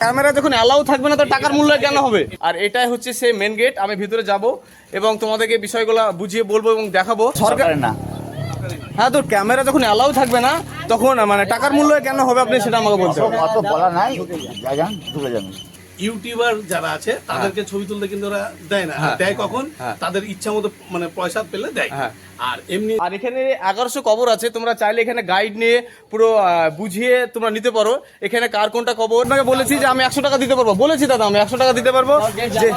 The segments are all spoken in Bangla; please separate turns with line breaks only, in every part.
ক্যামেরা যখন অ্যালাউ থাকবে না তো টাকার মূল্য কেন হবে? আর এটাই হচ্ছে সে মেন গেট আমি ভিতরে যাব এবং তোমাদেরকে বিষয়গুলো বুঝিয়ে বলব এবং দেখাবো। সরকার
সরকারের না।
হ্যাঁ তো ক্যামেরা যখন অ্যালাউ থাকবে না তখন মানে টাকার মূল্য কেন হবে আপনি সেটা আমাকে বলতে হবে।
অত বলা নাই। যা যান ঢুকে যাবেন
ইউটিউবার যারা আছে তাদেরকে ছবি তুলতে কিন্তু ওরা দেয় না।
হ্যাঁ।
দেয় কখন?
হ্যাঁ।
তাদের ইচ্ছা মতো মানে পয়সা পেলে দেয়।
হ্যাঁ।
আর এমনি
আর এখানে এগারোশো কবর আছে তোমরা চাইলে এখানে গাইড নিয়ে পুরো আহ, বুঝিয়ে তোমরা নিতে পারো। এখানে কার কোনটা কবর? আপনাকে বলেছি যে আমি একশো টাকা দিতে পারব। বলেছি দাদা আমি একশো টাকা দিতে পারব। যে-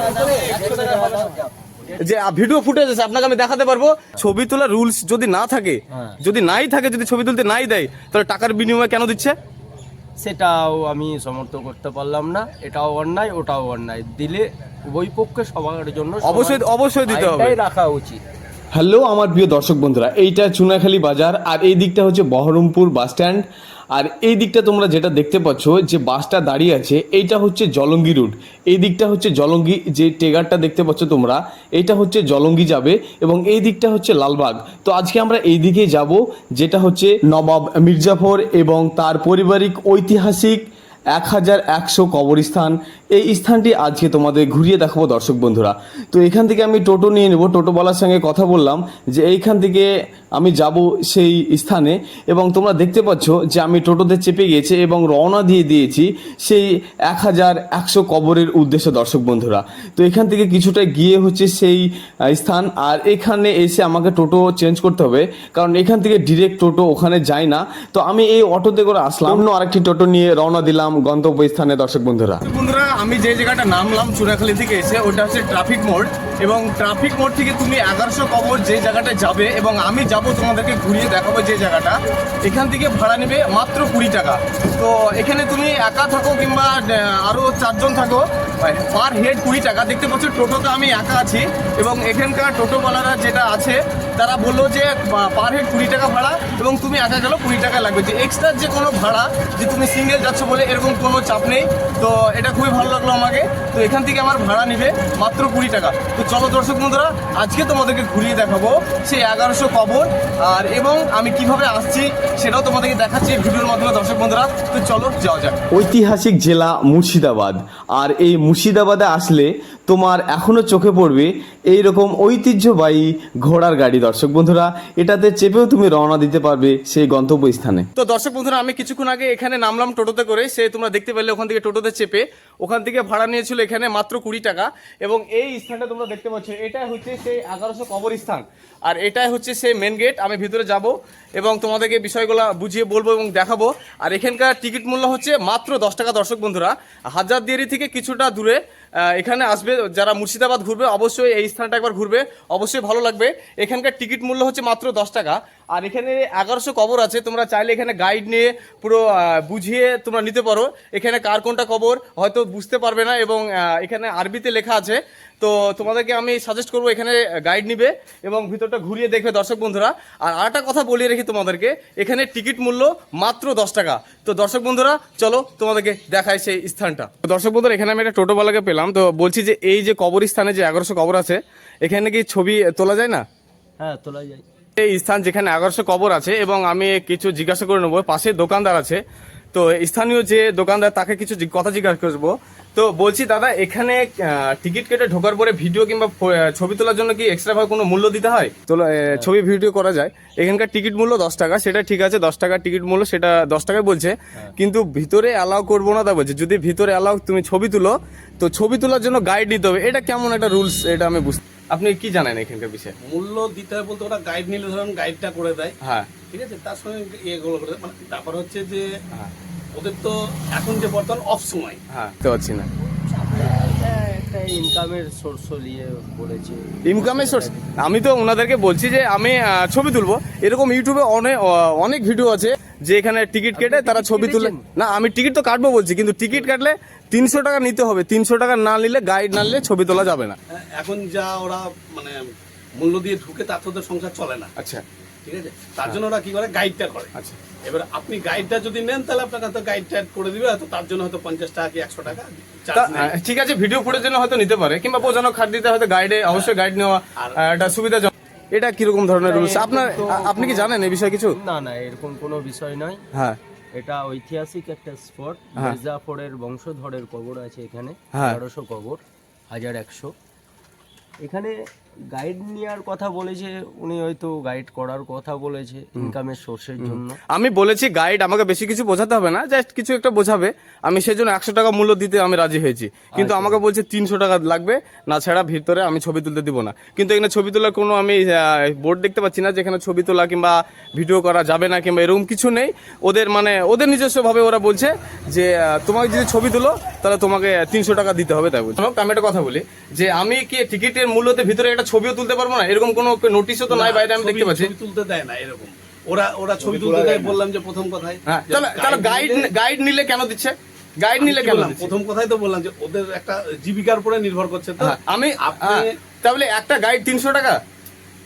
যে ভিডিও ফুটেজ আছে আপনাকে আমি দেখাতে পারব। ছবি তোলার রুলস যদি না থাকে যদি নাই থাকে যদি ছবি তুলতে নাই দেয় তাহলে টাকার বিনিময়ে কেন দিচ্ছে?
সেটাও আমি সমর্থন করতে পারলাম না এটাও অন্যায় ওটাও অন্যায়। দিলে উভয় পক্ষে সবার জন্য
অবশ্যই অবশ্যই দিতে হবে।
রাখা উচিত।
হ্যালো আমার প্রিয় দর্শক বন্ধুরা এইটা চুনাখালী বাজার আর এই দিকটা হচ্ছে বহরমপুর বাস স্ট্যান্ড আর এই দিকটা তোমরা যেটা দেখতে পাচ্ছ, যে বাসটা দাঁড়িয়ে আছে, এইটা হচ্ছে জলঙ্গি রুট এই দিকটা হচ্ছে জলঙ্গি, যে টেগারটা দেখতে পাচ্ছ তোমরা এটা হচ্ছে জলঙ্গি যাবে এবং এই দিকটা হচ্ছে লালবাগ। তো আজকে আমরা এই দিকে যাব, যেটা হচ্ছে নবাব মির্জাফর এবং তার পারিবারিক ঐতিহাসিক এক হাজার একশো কবরস্থান। এই স্থানটি আজকে তোমাদের ঘুরিয়ে দেখাবো দর্শক বন্ধুরা। তো এখান থেকে আমি টোটো নিয়ে নেব। টোটোওয়ালার সঙ্গে কথা বললাম যে এইখান থেকে আমি যাব সেই স্থানে এবং তোমরা দেখতে পাচ্ছ যে আমি টোটোতে চেপে গিয়েছি এবং রওনা দিয়ে দিয়েছি সেই এক হাজার একশো কবরের উদ্দেশ্যে দর্শক বন্ধুরা। তো এখান থেকে কিছুটা গিয়ে হচ্ছে সেই স্থান আর এখানে এসে আমাকে টোটো চেঞ্জ করতে হবে কারণ এখান থেকে ডিরেক্ট টোটো ওখানে যায় না। তো আমি এই অটোতে করে আসলাম। অন্য আরেকটি টোটো নিয়ে রওনা দিলাম গন্তব্য স্থানে দর্শক বন্ধুরা।
বন্ধুরা আমি যে জায়গাটা নামলাম চুনাখালী থেকে এসে, ওটা হচ্ছে ট্রাফিক মোড় এবং ট্রাফিক মোড় থেকে তুমি এগারোশো কবর যে জায়গাটায় যাবে এবং আমি যাব তোমাদেরকে ঘুরিয়ে দেখাবো যে জায়গাটা, এখান থেকে ভাড়া নেবে মাত্র কুড়ি টাকা। তো এখানে তুমি একা থাকো কিংবা আরও চারজন থাকো, পার হেড কুড়ি টাকা। দেখতে পাচ্ছ টোটোতে আমি একা আছি এবং এখানকার টোটোওয়ালারা যেটা আছে, তারা বলল যে পার হেড কুড়ি টাকা ভাড়া এবং তুমি একা গেলো কুড়ি টাকা লাগবে। যে এক্সট্রা যে কোনো ভাড়া, যে তুমি সিঙ্গেল যাচ্ছ বলে এরকম কোনো চাপ নেই। তো এটা খুবই ভালো লাগল আমাকে, তো এখান থেকে আমার ভাড়া নেবে মাত্র কুড়ি টাকা। তো চলো দর্শক বন্ধুরা, আজকে তোমাদেরকে ঘুরিয়ে দেখাবো সেই এগারোশো কবর, আর এবং আমি কীভাবে আসছি সেটাও তোমাদেরকে দেখাচ্ছি ভিডিওর মাধ্যমে দর্শক বন্ধুরা। তো চলো যাওয়া যাক।
ঐতিহাসিক জেলা মুর্শিদাবাদ, আর এই মুর্শিদাবাদে আসলে তোমার এখনও চোখে পড়বে এই রকম ঐতিহ্যবাহী ঘোড়ার গাড়ি, দর্শক বন্ধুরা। এটাতে চেপেও তুমি রওনা দিতে পারবে সেই গন্তব্য স্থানে
তো দর্শক বন্ধুরা, আমি কিছুক্ষণ আগে এখানে নামলাম টোটোতে করে, সে তোমরা দেখতে পেলে ওখান থেকে টোটোতে চেপে। ওখান থেকে ভাড়া নিয়েছিল এখানে মাত্র কুড়ি টাকা। এবং এই স্থানটা তোমরা দেখতে পাচ্ছ, এটা হচ্ছে সেই এগারোশো কবর স্থান। আর এটাই হচ্ছে সেই মেন গেট আমি ভিতরে যাব এবং তোমাদেরকে বিষয়গুলো বুঝিয়ে বলব এবং দেখাবো। আর এখানকার টিকিট মূল্য হচ্ছে মাত্র দশ টাকা, দর্শক বন্ধুরা। হাজার হাজারদিয়ারি থেকে কিছুটা দূরে। এখানে আসবে, যারা মুর্শিদাবাদ ঘুরবে, অবশ্যই এই স্থানটা একবার ঘুরবে। অবশ্যই ভালো লাগবে। এখানকার টিকিট মূল্য হচ্ছে মাত্র দশ টাকা। আর এখানে এগারোশো কবর আছে, তোমরা চাইলে এখানে গাইড নিয়ে পুরো বুঝিয়ে তোমরা নিতে পারো। এখানে কার কোনটা কবর, হয়তো বুঝতে পারবে না এবং এখানে আরবিতে লেখা আছে। তো তোমাদেরকে আমি সাজেস্ট করব এখানে গাইড নিবে এবং ভিতরটা ঘুরিয়ে দেখবে দর্শক বন্ধুরা। আর আরেকটা কথা বলিয়ে রেখি তোমাদেরকে, এখানে টিকিট মূল্য মাত্র দশ টাকা। তো দর্শক বন্ধুরা, চলো তোমাদেরকে দেখাই সেই স্থানটা। দর্শক বন্ধুরা, এখানে আমি একটা টোটোওয়ালাকে পেলাম। তো বলছি যে, এই যে কবরস্থানে যে এগারোশো কবর আছে, এখানে কি ছবি তোলা যায় না?
হ্যাঁ তোলা যায়।
এই স্থান যেখানে এগারোশো কবর আছে এবং আমি কিছু জিজ্ঞাসা করে নেব। পাশে দোকানদার আছে। তো স্থানীয় যে দোকানদার তাকে কিছু কথা জিজ্ঞাসা করব তো বলছি দাদা এখানে টিকিট কেটে ঢোকার পরে ভিডিও কিংবা ছবি তোলার জন্য কি এক্সট্রা ভাবে কোনো মূল্য দিতে হয়? তোলা আহ, ছবি ভিডিও করা যায়। এখানকার টিকিট মূল্য দশ টাকা সেটা ঠিক আছে দশ টাকার টিকিট মূল্য সেটা দশ টাকায় বলছে। কিন্তু ভিতরে অ্যালাউ করব না তা বলছে। যদি ভিতরে অ্যালাউ তুমি ছবি তুলো তো ছবি তোলার জন্য গাইড নিতে হবে। এটা কেমন একটা রুলস এটা আমি বুঝতে আপনি কি জানেন এখানকার বিষয়ে?
মূল্য দিতে হয় বলতে ওরা গাইড নিলে ধরুন গাইডটা করে দেয়।
হ্যাঁ।
ঠিক আছে? তার সঙ্গে ইয়েগুলো করে দেয়। মানে তারপর হচ্ছে যে
হ্যাঁ।
ওদের তো এখন যে বর্তমান অফ সময়।
হ্যাঁ বুঝতে পারছি না।
একটা ইনকামের সোর্স নিয়ে বলেছে।
ইনকামের সোর্স আমি তো ওনাদেরকে বলছি যে আমি ছবি তুলবো। এরকম ইউটিউবে অনেক অনেক ভিডিও আছে। যে এখানে টিকিট কেটে তারা ছবি তুলে না আমি টিকিট তো কাটবো বলছি কিন্তু টিকিট কাটলে তিনশো টাকা নিতে হবে। তিনশো টাকা না নিলে গাইড না নিলে ছবি তোলা যাবে না।
এখন যা ওরা মানে মূল্য দিয়ে ঢুকে তার তো সংসার চলে না।
আচ্ছা।
ঠিক আছে? তার জন্য ওরা কি করে? গাইডটা করে।
আচ্ছা।
এবার আপনি গাইডটা যদি নেন তাহলে আপনাকে হয়তো গাইডটা করে দিবে হয়তো তার জন্য হয়তো পঞ্চাশ টাকা কি একশো টাকা
তা, ঠিক আছে ভিডিও ফুটের জন্য হয়তো নিতে পারে কিংবা বোঝানো খাট দিতে হয়তো গাইডে অবশ্যই গাইড নেওয়া একটা সুবিধা এটা কীরকম ধরনের রুলস আপনার আপনি কি জানেন এই বিষয়ে কিছু?
না না এরকম কোনো বিষয় নয়
হ্যাঁ।
এটা ঐতিহাসিক একটা স্পট
হ্যাঁ।
মির্জাফরের বংশধরের কবর আছে এখানে
হ্যাঁ।
এগারোশো কবর হাজার একশো। এখানে গাইড নেওয়ার কথা বলেছে উনি হয়তো গাইড করার কথা বলেছে ইনকামের সোর্সের জন্য।
আমি বলেছি গাইড আমাকে বেশি কিছু বোঝাতে হবে না জাস্ট কিছু একটা বোঝাবে। আমি সেই জন্য একশো টাকা মূল্য দিতে আমি রাজি হয়েছি। কিন্তু আমাকে বলছে তিনশো টাকা লাগবে না ছাড়া ভিতরে আমি ছবি তুলতে দিব না। কিন্তু এখানে ছবি তোলার কোনো আমি বোর্ড দেখতে পাচ্ছি না যেখানে ছবি তোলা কিংবা ভিডিও করা যাবে না কিংবা এরকম কিছু নেই। ওদের মানে ওদের নিজস্বভাবে ওরা বলছে যে তোমাকে যদি ছবি তুলো তাহলে তোমাকে তিনশো টাকা দিতে হবে তাই বলছে। আমি একটা কথা বলি যে আমি কি টিকিটের মূল্যতে ভিতরে একটা ছবিও তুলতে পারব না এরকম কোনো নোটিশও তো নাই বাইরে আমি দেখতে পাচ্ছি।
তুলতে দেয় না এরকম। ওরা ওরা ছবি তুলতে দেয় বললাম যে প্রথম কথায়।
হ্যাঁ তাহলে গাইড গাইড নিলে কেন দিচ্ছে? গাইড নিলে কেন
প্রথম কথাই তো বললাম যে ওদের একটা জীবিকার উপরে নির্ভর করছে তো
হ্যাঁ, আমি হ্যাঁ, তাহলে একটা গাইড তিনশো টাকা?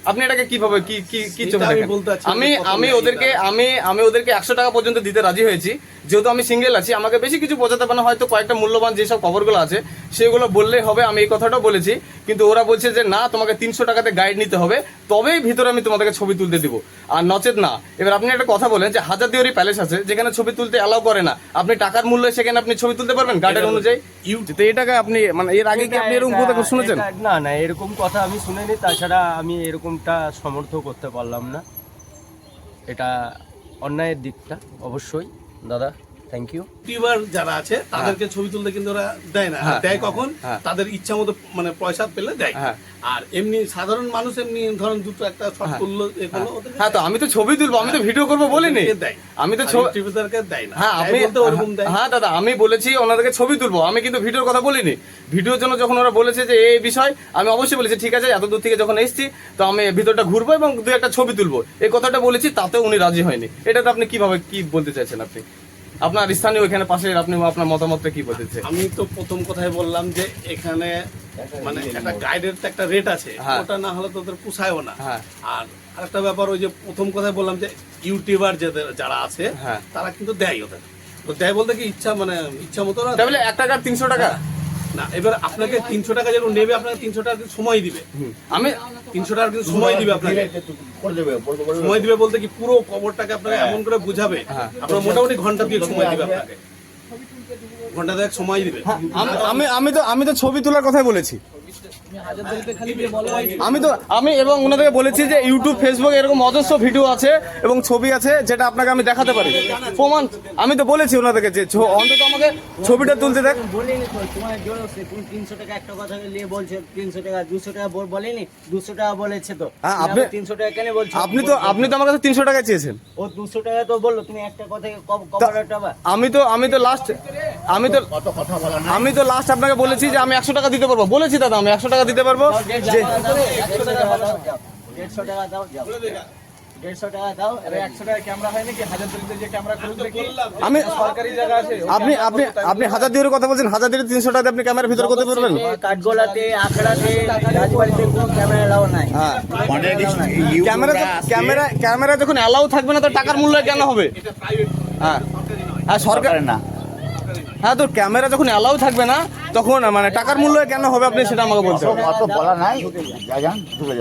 আপনি এটাকে কীভাবে কি কি কি
আমি
আমি ওদেরকে আমি আমি ওদেরকে একশো টাকা পর্যন্ত দিতে রাজি হয়েছি। যেহেতু আমি সিঙ্গেল আছি আমাকে বেশি কিছু বোঝাতে পারে হয়তো কয়েকটা মূল্যবান যেসব খবরগুলো আছে সেগুলো বললেই হবে আমি এই কথাটা বলেছি। কিন্তু ওরা বলছে যে না তোমাকে তিনশো টাকাতে গাইড নিতে হবে তবেই ভিতরে আমি তোমাদেরকে ছবি তুলতে দিব। আর নচেত না। এবার আপনি একটা কথা বলেন যে হাজার দিওরি প্যালেস আছে যেখানে ছবি তুলতে অ্যালাউ করে না আপনি টাকার মূল্যে সেখানে আপনি ছবি তুলতে পারবেন গার্ডের অনুযায়ী? তো এই টাকা আপনি মানে এর আগে কি আপনি এরকম কথা শুনেছেন?
না না এরকম কথা আমি শুনিনি তাছাড়া আমি এরকমটা সমর্থ করতে পারলাম না। এটা অন্যায়ের দিকটা অবশ্যই। দাদা থ্যাংক ইউ
ইউটিউবার যারা আছে তাদেরকে ছবি তুলতে কিন্তু ওরা দেয় না।
হ্যাঁ।
দেয় কখন?
হ্যাঁ।
তাদের ইচ্ছা মতো মানে পয়সা পেলে দেয়।
হ্যাঁ।
আর এমনি সাধারণ মানুষ এমনি ধরেন দুটো একটা শট তুললো এগুলো
হ্যাঁ। তো আমি তো ছবি তুলবো আমি তো ভিডিও করব বলিনি। আমি তো
দেয় না।
হ্যাঁ আপনি হ্যাঁ দাদা আমি বলেছি ওনাদেরকে ছবি তুলবো আমি কিন্তু ভিডিওর কথা বলিনি। ভিডিওর জন্য যখন ওরা বলেছে যে এই বিষয় আমি অবশ্যই বলেছি ঠিক আছে এত দূর থেকে যখন এসেছি তো আমি ভিতরটা ঘুরবো এবং দু একটা ছবি তুলবো। এই কথাটা বলেছি তাতেও উনি রাজি হয়নি। এটা তো আপনি কীভাবে কি বলতে চাইছেন আপনি? আপনার স্থানীয় এখানে পাশে আপনি আপনার মতামতটা কি বলতেছে
আমি তো প্রথম কথাই বললাম যে এখানে মানে একটা গাইডের তো একটা রেট আছে
হ্যাঁ।
ওটা না হলে তোদের পুষায়ও না
হ্যাঁ।
আর আরেকটা ব্যাপার ওই যে প্রথম কথাই বললাম যে ইউটিউবার যাদের যারা আছে
হ্যাঁ।
তারা কিন্তু দেয় ওদের তো দেয় বলতে কি ইচ্ছা মানে ইচ্ছা মতো না
তাহলে এক টাকা তিনশো টাকা
না এবার আপনাকে তিনশো টাকা যেরকম নেবে আপনাকে তিনশো টাকা সময় দিবে।
আমি
তিনশো টাকা কিন্তু সময় দিবে আপনাকে। সময় দিবে বলতে কি পুরো খবরটাকে আপনাকে এমন করে বুঝাবে। আপনার মোটামুটি ঘণ্টা দিয়ে সময় দিবে আপনাকে। ঘণ্টা দেড় সময় দিবে।
আম- আমি আমি তো আমি তো ছবি তোলার কথাই বলেছি। আমি তো আমি এবং ওনাদেরকে বলেছি যে ইউটিউব ফেসবুক এরকম অজস্র ভিডিও আছে এবং ছবি আছে যেটা আপনাকে আমি দেখাতে পারি। প্রমাণ আমি তো বলেছি ওনাদেরকে যে অন্তত আমাকে ছবিটা তুলতে দেখ।
তিনশো টাকা একটা কথা নিয়ে বলছে তিনশো টাকা দুশো টাকা বলেনি দুশো টাকা বলেছে তো
হ্যাঁ, আপনি-
তিনশো টাকা কেন
আপনি তো আপনি তো আমার কাছে তিনশো টাকা চেয়েছেন।
ও দুশো টাকা তো বলল তুমি একটা কথা
আমি তো আমি তো লাস্ট আমি তো আমি তো লাস্ট আপনাকে বলেছি যে আমি একশো টাকা দিতে পারব। বলেছি দাদা আমি একশো টাকা দিতে পারব। যে
দেড়শো টাকা দাও দেড়শো টাকা দাও যাও দেড়শো টাকা দাও এবার একশো টাকা ক্যামেরা হয় নাকি হাজার যে ক্যামেরা
আমি সরকারি জায়গা আছে আপনি আপনি আপনি হাজার কথা বলছেন হাজার তিনশো টাকা দিয়ে আপনি ক্যামেরার ভিতরে করতে পারবেন?
কাঠগোলাতে আখড়াতে রাজবাড়িতে কোনো ক্যামেরা এলাও নাই।
ক্যামেরা ক্যামেরা ক্যামেরা যখন অ্যালাউ থাকবে না তো টাকার মূল্য কেন হবে? হ্যাঁ। হ্যাঁ সরকার
না।
হ্যাঁ তো ক্যামেরা যখন অ্যালাউ থাকবে না, তখন মানে টাকার মূল্য কেন হবে আপনি সেটা আমাকে বলছেন
অত বলা নাই। যান, ঢুকে